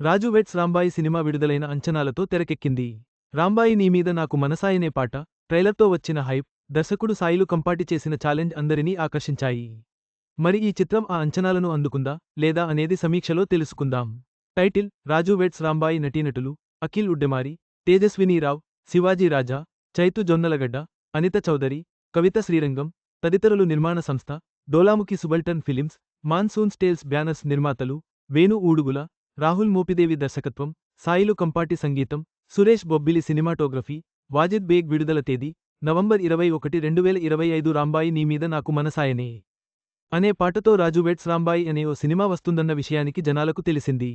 రాజు vets Rambai cinema విడుదలైన అంచనాలతో తెరకెక్కింది. రాంబాయి నీ మీద నాకు మనసాయనే పాట ట్రైలర్తో వచ్చిన హైప్ దర్శకుడు సాయిలు కంపాటి చేసిన ఛాలెంజ్ అందరినీ ఆకర్షించాయి. మరి ఈ చిత్రం ఆ అంచనాలను అందుకుందా లేదా అనేది సమీక్షలో తెలుసుకుందాం. టైటిల్ రాజు వెట్స్ రాంబాయి నటీనటులు అఖిల్ ఉడ్డెమారి తేజస్వినీరావ్ శివాజీ రాజా చైతు జొన్నలగడ్డ అనిత చౌదరి కవిత శ్రీరంగం తదితరులు నిర్మాణ సంస్థ Dolamukhi subaltern films monsoon tales banners నిర్మాతలు వేణు ఊడుగుల రాహుల్ మోపిదేవి దర్శకత్వం సాయిలు కంపాటి సంగీతం సురేష్ బొబ్బిలి సినిమాటోగ్రఫీ వాజిద్ బేగ్ విడుదల తేదీ నవంబర్ ఇరవై ఒకటి రెండు వేల ఇరవై ఐదు రాంబాయి నీ మీద నాకు మనసాయనే అనే పాటతో రాజు వెట్స్ రాంబాయి అనే ఓ సినిమా వస్తుందన్న విషయానికి జనాలకు తెలిసింది.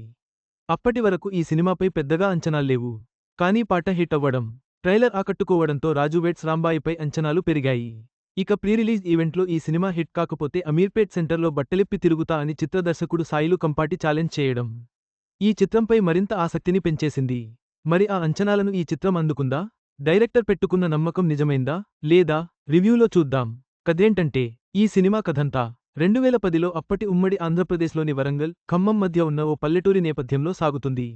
అప్పటి వరకు ఈ సినిమాపై పెద్దగా అంచనాల్లేవు కానీ పాట హిట్ అవ్వడం ట్రైలర్ ఆకట్టుకోవడంతో రాజు వెట్స్ రాంబాయిపై అంచనాలు పెరిగాయి. ఇక ప్రీరిలీజ్ ఈవెంట్లో ఈ సినిమా హిట్ కాకపోతే అమీర్పేట్ సెంటర్లో బట్టలిప్పి తిరుగుతా అని చిత్రదర్శకుడు సాయిలు కంపాటి ఛాలెంజ్ చేయడం. ఈ చిత్రంపై మరింత ఆసక్తిని పెంచేసింది. మరి ఆ అంచనాలను ఈ చిత్రం అందుకుందా? డైరెక్టర్ పెట్టుకున్న నమ్మకం నిజమైందా? లేదా? రివ్యూలో చూద్దాం. కదేంటంటే ఈ సినిమా కథంతా? రెండువేల పదిలో అప్పటి ఉమ్మడి ఆంధ్రప్రదేశ్లోని వరంగల్ ఖమ్మం మధ్య ఉన్న ఓ పల్లెటూరి నేపథ్యంలో సాగుతుంది.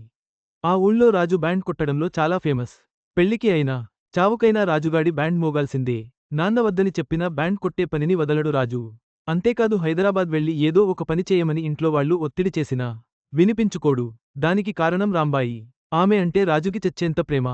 ఆ ఊళ్ళో రాజు బ్యాండ్ కొట్టడంలో చాలా ఫేమస్. పెళ్ళికి అయినా చావుకైనా రాజుగాడి బ్యాండ్ మోగాల్సిందే. నాన్న వద్దని చెప్పినా బ్యాండ్ కొట్టే పనిని వదలడు రాజు. అంతేకాదు హైదరాబాద్ వెళ్ళి ఏదో ఒక పని చేయమని ఇంట్లో వాళ్ళు ఒత్తిడి చేసినా వినిపించుకోడు. దానికి కారణం రాంబాయి. ఆమె అంటే రాజుకి చచ్చేంత ప్రేమ.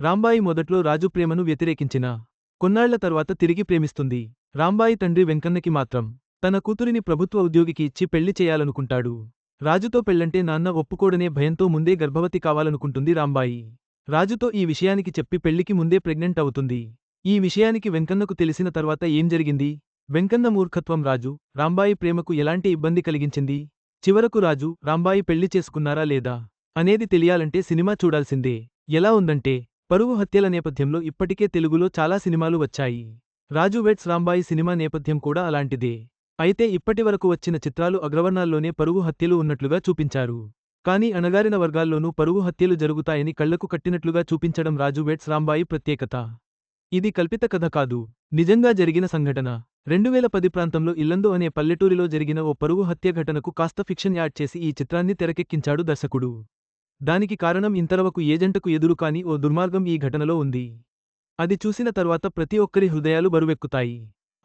రాంబాయి మొదట్లో రాజు ప్రేమను వ్యతిరేకించినా. కొన్నాళ్ళ తర్వాత తిరిగి ప్రేమిస్తుంది. రాంబాయి తండ్రి వెంకన్నకి మాత్రం. తన కూతురిని ప్రభుత్వ ఉద్యోగికి ఇచ్చి పెళ్ళి చేయాలనుకుంటాడు. రాజుతో పెళ్ళంటే నాన్న ఒప్పుకోడనే భయంతో ముందే గర్భవతి కావాలనుకుంటుంది రాంబాయి. రాజుతో ఈ విషయానికి చెప్పి పెళ్ళికి ముందే ప్రెగ్నెంట్ అవుతుంది. ఈ విషయానికి వెంకన్నకు తెలిసిన తర్వాత ఏం జరిగింది? వెంకన్న మూర్ఖత్వం రాజు. రాంబాయి ప్రేమకు ఎలాంటి ఇబ్బంది కలిగించింది? చివరకు రాజు రాంబాయి పెళ్ళి చేసుకున్నారా లేదా అనేది తెలియాలంటే సినిమా చూడాల్సిందే. ఎలా ఉందంటే పరువు హత్యల నేపథ్యంలో ఇప్పటికే తెలుగులో చాలా సినిమాలు వచ్చాయి. రాజు వెట్స్ రాంబాయి సినిమా నేపథ్యం కూడా అలాంటిదే. అయితే ఇప్పటివరకు వచ్చిన చిత్రాలు అగ్రవర్ణాల్లోనే పరువు హత్యలు ఉన్నట్లుగా చూపించారు. కానీ అణగారిన వర్గాల్లోనూ పరువు హత్యలు జరుగుతాయని కళ్ళకు కట్టినట్లుగా చూపించడం రాజు వెట్స్ రాంబాయి ప్రత్యేకత. ఇది కల్పిత కథ కాదు. నిజంగా జరిగిన సంఘటన. రెండువేల పది ప్రాంతంలో ఇల్లందు అనే పల్లెటూరిలో జరిగిన ఓ పరువు హత్య ఘటనకు కాస్త ఫిక్షన్ యాడ్ చేసి ఈ చిత్రాన్ని తెరకెక్కించాడు దర్శకుడు. దానికి కారణం ఇంతరవకు ఏజెంటకు ఎదురుకాని ఓ దుర్మార్గం ఈ ఘటనలో ఉంది. అది చూసిన తర్వాత ప్రతి ఒక్కరి హృదయాలు బరువెక్కుతాయి.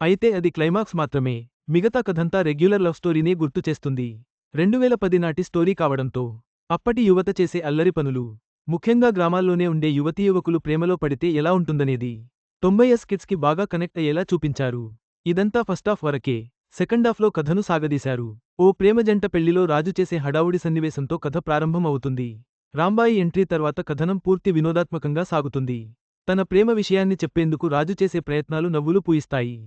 అయితే అది క్లైమాక్స్ మాత్రమే. మిగతా కథంతా రెగ్యులర్ లవ్ స్టోరీనే గుర్తు చేస్తుంది. రెండువేల పది నాటి స్టోరీ కావడంతో అప్పటి యువత చేసే అల్లరి పనులు ముఖ్యంగా గ్రామాల్లోనే ఉండే యువతీ యువకులు ప్రేమలో పడితే ఎలా ఉంటుందనేది తొంభై ఎస్ కిడ్స్కి బాగా కనెక్ట్ అయ్యేలా చూపించారు. ఇదంతా ఫస్టాఫ్ వరకే. సెకండాఫ్లో కథను సాగదీశారు. ఓ ప్రేమ జంట పెళ్ళిలో రాజు చేసే హడావుడి సన్నివేశంతో కథ ప్రారంభం అవుతుంది రాంబాయి ఎంట్రీ తర్వాత కథనం పూర్తి వినోదాత్మకంగా సాగుతుంది. తన ప్రేమ విషయాన్ని చెప్పేందుకు రాజు చేసే ప్రయత్నాలు నవ్వులు పూయిస్తాయి.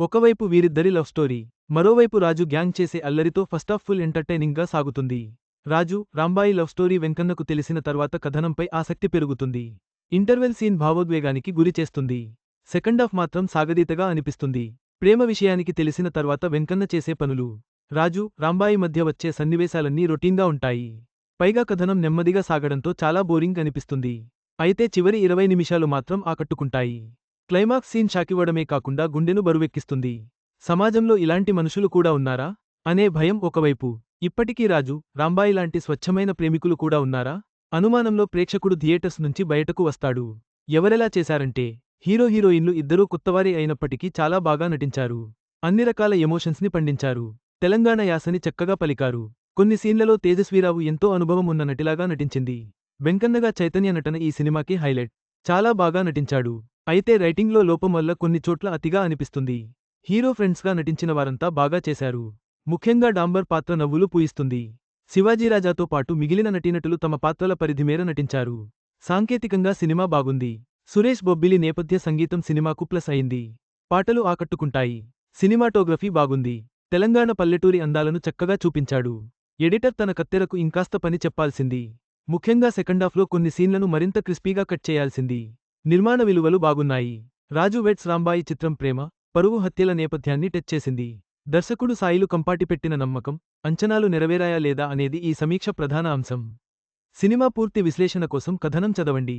ఒకవైపు వీరిద్దరి లవ్ స్టోరీ మరోవైపు రాజు గ్యాంగ్ చేసే అల్లరితో ఫస్టాఫ్ ఫుల్ ఎంటర్టైనింగ్గా సాగుతుంది. రాజు రాంబాయి లవ్ స్టోరీ వెంకన్నకు తెలిసిన తర్వాత కథనంపై ఆసక్తి పెరుగుతుంది. ఇంటర్వెల్ సీన్ భావోద్వేగానికి గురి చేస్తుంది. సెకండాఫ్ మాత్రం సాగదీతగా అనిపిస్తుంది. ప్రేమ విషయానికి తెలిసిన తర్వాత వెంకన్న చేసే పనులు. రాజు రాంబాయి మధ్య వచ్చే సన్నివేశాలన్నీ రొటీన్గా ఉంటాయి. పైగా కథనం నెమ్మదిగా సాగడంతో చాలా బోరింగ్ అనిపిస్తుంది. అయితే చివరి ఇరవై నిమిషాలు మాత్రం ఆకట్టుకుంటాయి. క్లైమాక్స్ సీన్ షాకివ్వడమే కాకుండా గుండెను బరువెక్కిస్తుంది. సమాజంలో ఇలాంటి మనుషులు కూడా ఉన్నారా? అనే భయం ఒకవైపు. ఇప్పటికీ రాజు రాంబాయి లాంటి స్వచ్ఛమైన ప్రేమికులు కూడా ఉన్నారా? అనుమానంలో ప్రేక్షకుడు థియేటర్స్ నుంచి బయటకు వస్తాడు. ఎవరెలా చేశారంటే హీరో హీరోయిన్లు ఇద్దరూ కొత్తవారే అయినప్పటికీ చాలా బాగా నటించారు. అన్ని రకాల ఎమోషన్స్ని పండించారు. తెలంగాణ యాసని చక్కగా పలికారు. కొన్ని సీన్లలో తేజస్వీరావు ఎంతో అనుభవం ఉన్న నటిలాగా నటించింది. వెంకన్నగా చైతన్య నటన ఈ సినిమాకి హైలైట్. చాలా బాగా నటించాడు. అయితే రైటింగ్లో లోపం వల్ల కొన్ని చోట్ల అతిగా అనిపిస్తుంది. హీరో ఫ్రెండ్స్గా నటించిన వారంతా బాగా చేశారు. ముఖ్యంగా డాంబర్ పాత్ర నవ్వులు పూయిస్తుంది. శివాజీరాజాతో పాటు మిగిలిన నటీనటులు తమ పాత్రల పరిధిమేర నటించారు. సాంకేతికంగా సినిమా బాగుంది. సురేష్ బొబ్బిలి నేపథ్య సంగీతం సినిమాకు ప్లస్ అయింది. పాటలు ఆకట్టుకుంటాయి. సినిమాటోగ్రఫీ బాగుంది. తెలంగాణ పల్లెటూరి అందాలను చక్కగా చూపించాడు. ఎడిటర్ తన కత్తెరకు ఇంకాస్త పని చెప్పాల్సింది. ముఖ్యంగా సెకండాఫ్లో కొన్ని సీన్లను మరింత క్రిస్పీగా కట్ చేయాల్సింది. నిర్మాణ విలువలు బాగున్నాయి. రాజు వెట్స్ రాంబాయి చిత్రం ప్రేమ పరువు హత్యల నేపథ్యాన్ని టచ్ చేసింది. దర్శకుడు సాయిలు కంపాటిపెట్టిన నమ్మకం అంచనాలు నెరవేరాయా లేదా అనేది ఈ సమీక్ష ప్రధాన అంశం. సినిమా పూర్తి విశ్లేషణ కోసం కథనం చదవండి.